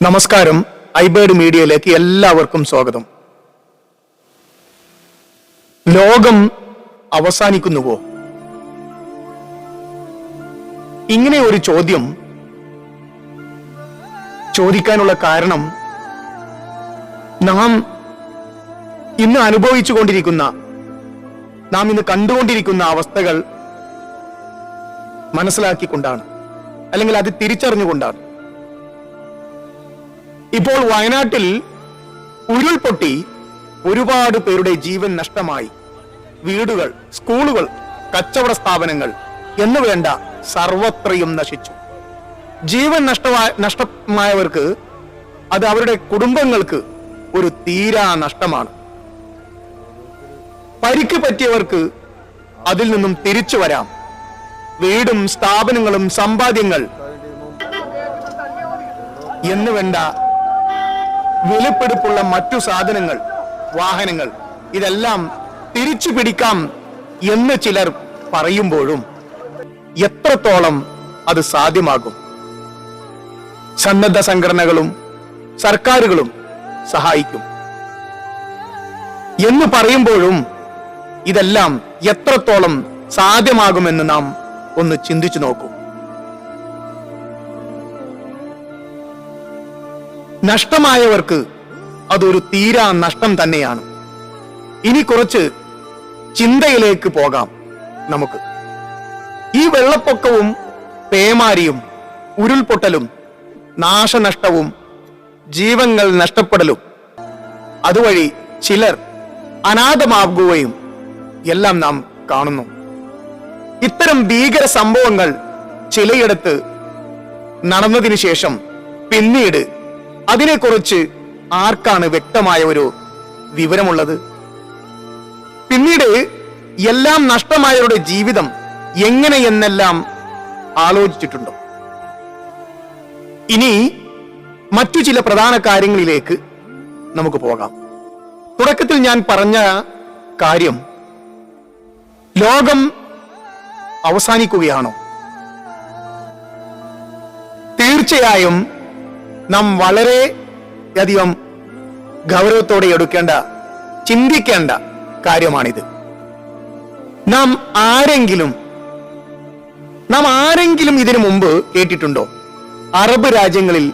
നമസ്കാരം. ഐബേർഡ് മീഡിയയിലേക്ക് എല്ലാവർക്കും സ്വാഗതം. ലോകം അവസാനിക്കുന്നുവോ? ഇങ്ങനെ ഒരു ചോദ്യം ചോദിക്കാനുള്ള കാരണം നാം ഇന്ന് അനുഭവിച്ചുകൊണ്ടിരിക്കുന്ന നാം ഇന്ന് കണ്ടുകൊണ്ടിരിക്കുന്ന അവസ്ഥകൾ മനസ്സിലാക്കിക്കൊണ്ടാണ്. അല്ലെങ്കിൽ അത് തിരിച്ചറിഞ്ഞുകൊണ്ടാണ്. ഇപ്പോൾ വയനാട്ടിൽ ഉരുൾപൊട്ടി ഒരുപാട് പേരുടെ ജീവൻ നഷ്ടമായി. വീടുകൾ സ്കൂളുകൾ കച്ചവട സ്ഥാപനങ്ങൾ എന്ന് വേണ്ട സർവത്രയും നശിച്ചു. ജീവൻ നഷ്ടമായ നഷ്ടമായവർക്ക് അത് അവരുടെ കുടുംബങ്ങൾക്ക് ഒരു തീരാ നഷ്ടമാണ്. പരിക്ക് പറ്റിയവർക്ക് അതിൽ നിന്നും തിരിച്ചു വരാം. വീടും സ്ഥാപനങ്ങളും സമ്പാദ്യങ്ങൾ എന്ന് വേണ്ട വിലപ്പെടുപ്പുള്ള മറ്റു സാധനങ്ങൾ വാഹനങ്ങൾ ഇതെല്ലാം തിരിച്ചു പിടിക്കാം എന്ന് ചിലർ പറയുമ്പോഴും എത്രത്തോളം അത് സാധ്യമാകും? സന്നദ്ധ സംഘടനകളും സർക്കാരുകളും സഹായിക്കും. എന്ന് പറയുമ്പോഴും ഇതെല്ലാം എത്രത്തോളം സാധ്യമാകുമെന്ന് നാം ഒന്ന് ചിന്തിച്ചു നോക്കൂ. നഷ്ടമായവർക്ക് അതൊരു തീരാ നഷ്ടം തന്നെയാണ്. ഇനി കുറച്ച് ചിന്തയിലേക്ക് പോകാം നമുക്ക്. ഈ വെള്ളപ്പൊക്കവും പേമാരിയും ഉരുൾപൊട്ടലും നാശനഷ്ടവും ജീവങ്ങൾ നഷ്ടപ്പെടലും അതുവഴി ചിലർ അനാഥമാകുകയും എല്ലാം നാം കാണുന്നു. ഇത്തരം ഭീകര സംഭവങ്ങൾ ചിലയിടത്ത് നടന്നതിനു ശേഷം പിന്നീട് അതിനെക്കുറിച്ച് ആർക്കാണ് വ്യക്തമായ ഒരു വിവരമുള്ളത്? പിന്നീട് എല്ലാം നഷ്ടമായവരുടെ ജീവിതം എങ്ങനെയെന്നെല്ലാം ആലോചിച്ചിട്ടുണ്ടോ? ഇനി മറ്റു ചില പ്രധാന കാര്യങ്ങളിലേക്ക് നമുക്ക് പോകാം. തുടക്കത്തിൽ ഞാൻ പറഞ്ഞ കാര്യം ലോകം അവസാനിക്കുകയാണോ? തീർച്ചയായും നാം വളരെ അധികം ഗൗരവത്തോടെ എടുക്കേണ്ട ചിന്തിക്കേണ്ട കാര്യമാണിത്. നാം ആരെങ്കിലും നാം ആരെങ്കിലും ഇതിനു മുമ്പ് കേട്ടിട്ടുണ്ടോ? അറബ് രാജ്യങ്ങളിൽ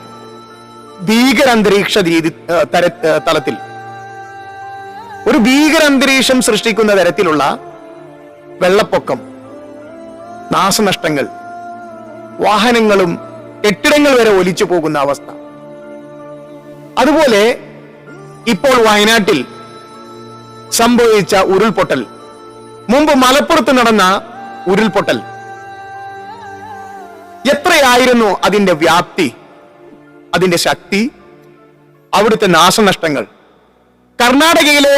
ഭീകരാന്തരീക്ഷ രീതി തര തലത്തിൽ. ഒരു ഭീകരാന്തരീക്ഷം സൃഷ്ടിക്കുന്ന തരത്തിലുള്ള വെള്ളപ്പൊക്കം നാശനഷ്ടങ്ങൾ വാഹനങ്ങളും കെട്ടിടങ്ങൾ വരെ ഒലിച്ചു പോകുന്ന അവസ്ഥ. അതുപോലെ ഇപ്പോൾ വയനാട്ടിൽ സംഭവിച്ച ഉരുൾപൊട്ടൽ. മുമ്പ് മലപ്പുറത്ത് നടന്ന ഉരുൾപൊട്ടൽ. എത്രയായിരുന്നു അതിന്റെ വ്യാപ്തി? അതിന്റെ ശക്തി? അവിടുത്തെ നാശനഷ്ടങ്ങൾ. കർണാടകയിലെ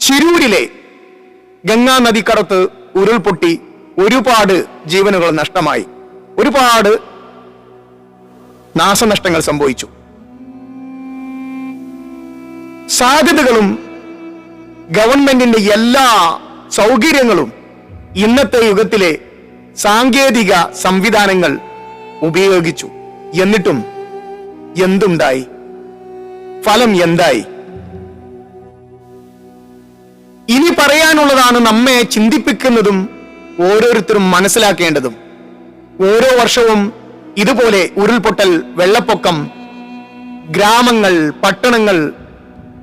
ചിരൂരിലെ ഗംഗാ നദിക്കടത്ത് ഉരുൾപൊട്ടി ഒരുപാട് ജീവനുകൾ നഷ്ടമായി. ഒരുപാട് നാശനഷ്ടങ്ങൾ സംഭവിച്ചു. സാധ്യതകളും ഗവൺമെന്റിന്റെ എല്ലാ സൗകര്യങ്ങളും ഇന്നത്തെ യുഗത്തിലെ സാങ്കേതിക സംവിധാനങ്ങൾ ഉപയോഗിച്ചു. എന്നിട്ടും എന്തുണ്ടായി? ഫലം എന്തായി? ഇനി പറയാനുള്ളതാണ് നമ്മെ ചിന്തിപ്പിക്കുന്നതും ഓരോരുത്തരും മനസ്സിലാക്കേണ്ടതും. ഓരോ വർഷവും ഇതുപോലെ ഉരുൾപൊട്ടൽ വെള്ളപ്പൊക്കം ഗ്രാമങ്ങൾ പട്ടണങ്ങൾ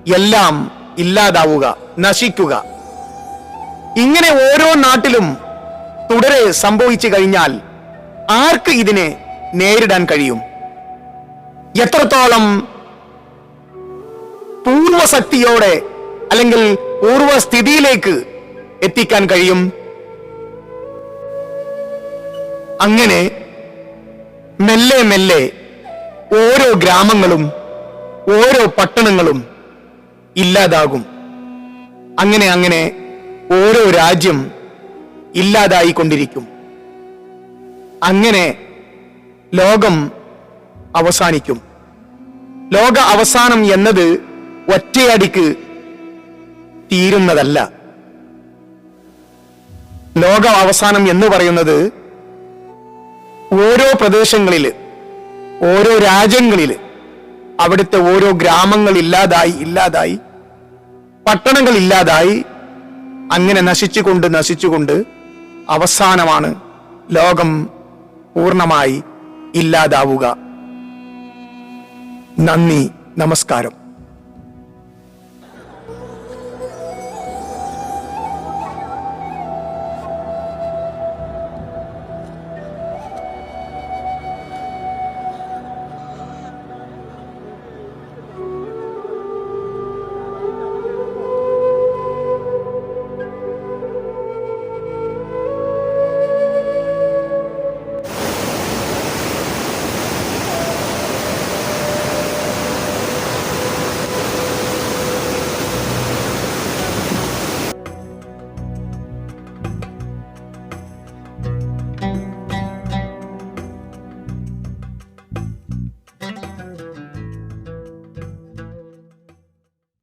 എല്ലാം ഇല്ലാതാവുക നശിക്കുക. ഇങ്ങനെ ഓരോ നാട്ടിലും തുടരെ സംഭവിച്ചു കഴിഞ്ഞാൽ ആർക്ക് ഇതിനെ നേരിടാൻ കഴിയും? എത്രത്തോളം പൂർവശക്തിയോടെ അല്ലെങ്കിൽ പൂർവസ്ഥിതിയിലേക്ക് എത്തിക്കാൻ കഴിയും? അങ്ങനെ മെല്ലെ മെല്ലെ ഓരോ ഗ്രാമങ്ങളും ഓരോ പട്ടണങ്ങളും ഇല്ലാതാകും. അങ്ങനെ അങ്ങനെ ഓരോ രാജ്യം ഇല്ലാതായിക്കൊണ്ടിരിക്കും. അങ്ങനെ ലോകം അവസാനിക്കും. ലോക അവസാനം എന്നത് ഒറ്റയടിക്ക് തീരുന്നതല്ല. ലോക അവസാനം എന്ന് പറയുന്നത് ഓരോ പ്രദേശങ്ങളിൽ ഓരോ രാജ്യങ്ങളിൽ അവിടുത്തെ ഓരോ ഗ്രാമങ്ങൾ ഇല്ലാതായി ഇല്ലാതായി പട്ടണങ്ങൾ ഇല്ലാതായി അങ്ങനെ നശിച്ചുകൊണ്ട് നശിച്ചുകൊണ്ട് അവസാനമാണ് ലോകം പൂർണമായി ഇല്ലാതാവുക. നന്ദി നമസ്കാരം.